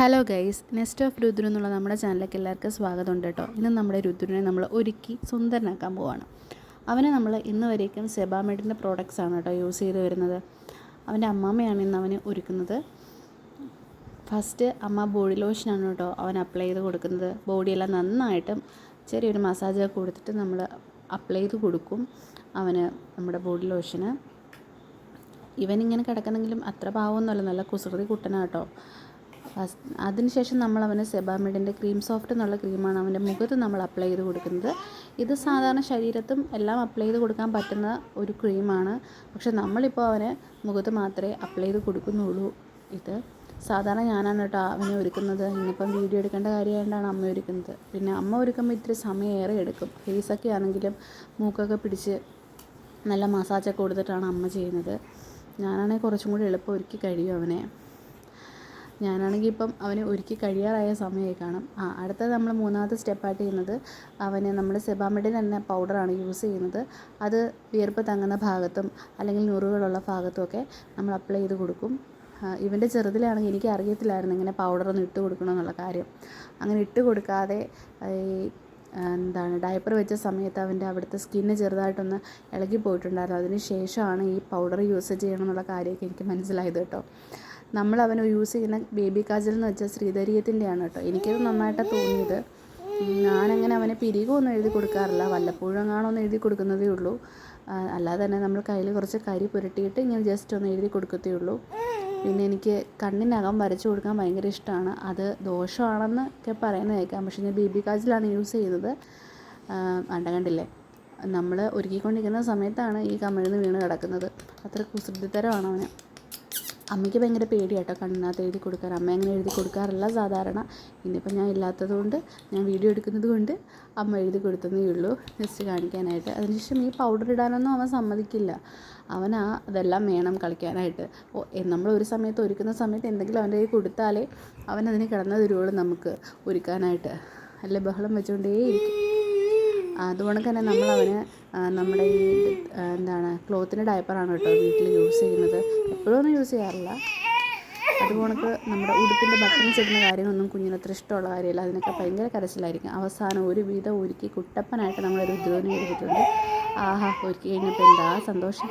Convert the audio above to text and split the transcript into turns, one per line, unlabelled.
Hello guys nest of Rudru എന്നുള്ള നമ്മുടെ ചാനലിലേക്ക് എല്ലാവർക്കും സ്വാഗതം ഉണ്ട് കേട്ടോ. ഇന്ന് നമ്മുടെ രുദ്രനെ നമ്മൾ ഒരുക്കി സുന്ദരനാക്കാൻ പോവാണ്. അവനെ നമ്മൾ ഇന്ന് വരേക്കും സെബാമെഡിന്റെ പ്രോഡക്റ്റ്സ് ആണ് കേട്ടോ യൂസ് ചെയ്ത് വരുന്നത്. അവന്റെ അമ്മാമ്മയാണ് ഇന്ന് അവന് ഒരുക്കുന്നത്. ഫസ്റ്റ് അമ്മ ബോഡി ലോഷനാണ് കേട്ടോ അവൻ അപ്ലൈ ചെയ്ത് കൊടുക്കുന്നത്. ബോഡിയെല്ലാം നന്നായിട്ടും ചെറിയൊരു മസാജ് കൊടുത്തിട്ട് നമ്മൾ അപ്ലൈ ചെയ്ത് കൊടുക്കും അവന് നമ്മുടെ ബോഡി ലോഷന് ഇവനിങ്ങനെ കിടക്കുന്നെങ്കിലും അത്ര പാവമൊന്നുമല്ല നല്ല കുസൃതി കുട്ടനാട്ടോ ഫസ്റ്റ് അതിനുശേഷം നമ്മൾ അവന് സെബാമിഡിന്റെ ക്രീം സോഫ്റ്റ് എന്നുള്ള ക്രീമാണ് അവന്റെ മുഖത്ത് നമ്മൾ അപ്ലൈ ചെയ്ത് കൊടുക്കുന്നത്. ഇത് സാധാരണ ശരീരത്തും എല്ലാം അപ്ലൈ ചെയ്ത് കൊടുക്കാൻ പറ്റുന്ന ഒരു ക്രീമാണ്. പക്ഷെ നമ്മളിപ്പോൾ അവന് മുഖത്ത് മാത്രമേ അപ്ലൈ ചെയ്ത് കൊടുക്കുന്നുള്ളൂ. ഇത് സാധാരണ ഞാനാണ് കേട്ടോ അവനെ ഒരുക്കുന്നത്. ഇന്നിപ്പം വീഡിയോ എടുക്കേണ്ട കാര്യമായിട്ടാണ് അമ്മ ഒരുക്കുന്നത്. പിന്നെ അമ്മ ഒരുക്കുമ്പോൾ ഇത്തിരി സമയം ഏറെ എടുക്കും. ഫേസൊക്കെ ആണെങ്കിലും മൂക്കൊക്കെ പിടിച്ച് നല്ല മസാജൊക്കെ കൊടുത്തിട്ടാണ് അമ്മ ചെയ്യുന്നത്. ഞാനാണെങ്കിൽ കുറച്ചും കൂടി എളുപ്പം ഒരുക്കി കഴിയും അവനെ. ഞാനാണെങ്കിൽ ഇപ്പം അവനെ ഒരുക്കി കഴിയാറായ സമയമായി കാണും. ആ അടുത്തത് നമ്മൾ മൂന്നാമത്തെ സ്റ്റെപ്പായിട്ട് ചെയ്യുന്നത് അവന് നമ്മൾ സെബാമിഡിൻ എന്ന പൗഡറാണ് യൂസ് ചെയ്യുന്നത്. അത് വിയർപ്പ് തങ്ങുന്ന ഭാഗത്തും അല്ലെങ്കിൽ നുറുകളുള്ള ഭാഗത്തും ഒക്കെ നമ്മൾ അപ്ലൈ ചെയ്ത് കൊടുക്കും. ഇവന്റെ ചെറുതിലാണെങ്കിൽ എനിക്ക് അറിയത്തില്ലായിരുന്നു ഇങ്ങനെ പൗഡറൊന്നും ഇട്ട് കൊടുക്കണമെന്നുള്ള കാര്യം. അങ്ങനെ ഇട്ട് കൊടുക്കാതെ ഈ എന്താണ് ഡയപ്പർ വെച്ച സമയത്ത് അവന്റെ അവിടുത്തെ സ്കിന്ന് ചെറുതായിട്ടൊന്ന് ഇളകി പോയിട്ടുണ്ടായിരുന്നു. അതിന് ശേഷമാണ് ഈ പൗഡർ യൂസ് ചെയ്യണം എന്നുള്ള കാര്യമൊക്കെ എനിക്ക് മനസ്സിലായത് കേട്ടോ. നമ്മൾ അവന് യൂസ് ചെയ്യുന്ന ബേബി കാജൽ എന്ന് വെച്ചാൽ ശ്രീധരീയത്തിന്റെയാണ് കേട്ടോ. എനിക്കത് നന്നായിട്ടാണ് തോന്നിയത്. ഞാനങ്ങനെ അവനെ പിരികൊന്നും എഴുതി കൊടുക്കാറില്ല. വല്ലപ്പോഴും ഒന്ന് എഴുതി കൊടുക്കുന്നതേ ഉള്ളൂ. അല്ലാതെ തന്നെ നമ്മൾ കയ്യിൽ കുറച്ച് കരി പുരട്ടിയിട്ട് ഇങ്ങനെ ജസ്റ്റ് ഒന്ന് എഴുതി കൊടുക്കത്തേ ഉള്ളൂ. പിന്നെ എനിക്ക് കണ്ണിനകം വരച്ചു കൊടുക്കാൻ ഭയങ്കര ഇഷ്ടമാണ്. അത് ദോഷമാണെന്നൊക്കെ പറയുന്നത് കേൾക്കാം. പക്ഷേ ഞാൻ ബേബി കാജിലാണ് യൂസ് ചെയ്യുന്നത്. അണ്ട കണ്ടില്ലേ? നമ്മൾ ഒരുക്കിക്കൊണ്ടിരിക്കുന്ന സമയത്താണ് ഈ കമിഴ്ന്ന് വീണ് കിടക്കുന്നത്. അത്ര കുസൃതിത്തരമാണ് അവന്. അമ്മയ്ക്ക് ഭയങ്കര പേടിയാട്ടോ കണ്ണിനകത്ത് എഴുതി കൊടുക്കാൻ അമ്മ അങ്ങനെ എഴുതി കൊടുക്കാറില്ല സാധാരണ. ഇന്നിപ്പോൾ ഞാൻ ഇല്ലാത്തത് കൊണ്ട് ഞാൻ വീഡിയോ എടുക്കുന്നത് കൊണ്ട് അമ്മ എഴുതി കൊടുത്തതേ ഉള്ളൂ. ജസ്റ്റ് കാണിക്കാനായിട്ട്. അതിനുശേഷം ഈ പൗഡർ ഇടാനൊന്നും അവൻ സമ്മതിക്കില്ല. അവൻ ആ അതെല്ലാം വേണം കളിക്കാനായിട്ട്. നമ്മൾ ഒരു സമയത്ത് ഒരുക്കുന്ന സമയത്ത് എന്തെങ്കിലും അവന്റെ കയ്യിൽ കൊടുത്താലേ അവൻ അതിന് കിടന്നു തരുവുള്ളൂ നമുക്ക് ഒരുക്കാനായിട്ട് അല്ലെ ബഹളം വെച്ചുകൊണ്ടേയിരിക്കും അതുകൊണ്ട് തന്നെ നമ്മൾ അവന് നമ്മുടെ ഈ എന്താണ് ക്ലോത്തിന്റെ ഡയപ്പറാണ് കേട്ടോ വീട്ടിൽ യൂസ് ചെയ്യുന്നത്. എപ്പോഴൊന്നും യൂസ് ചെയ്യാറില്ല. അതുപോലെ നമ്മുടെ ഉടുപ്പിന്റെ ബട്ടൺസ് ഇടുന്ന കാര്യങ്ങളൊന്നും കുഞ്ഞിന് അത്ര ഇഷ്ടമുള്ള കാര്യമില്ല. അതിനൊക്കെ ഭയങ്കര കരച്ചിലായിരിക്കും. അവസാനം ഒരു വിധം ഒരുക്കി കുട്ടപ്പനായിട്ട് നമ്മളൊരു രുദ്രവിനെ എടുത്തിട്ടുണ്ട്. ആഹാ ഒരുക്കി കഴിഞ്ഞപ്പോൾ എന്താ സന്തോഷം.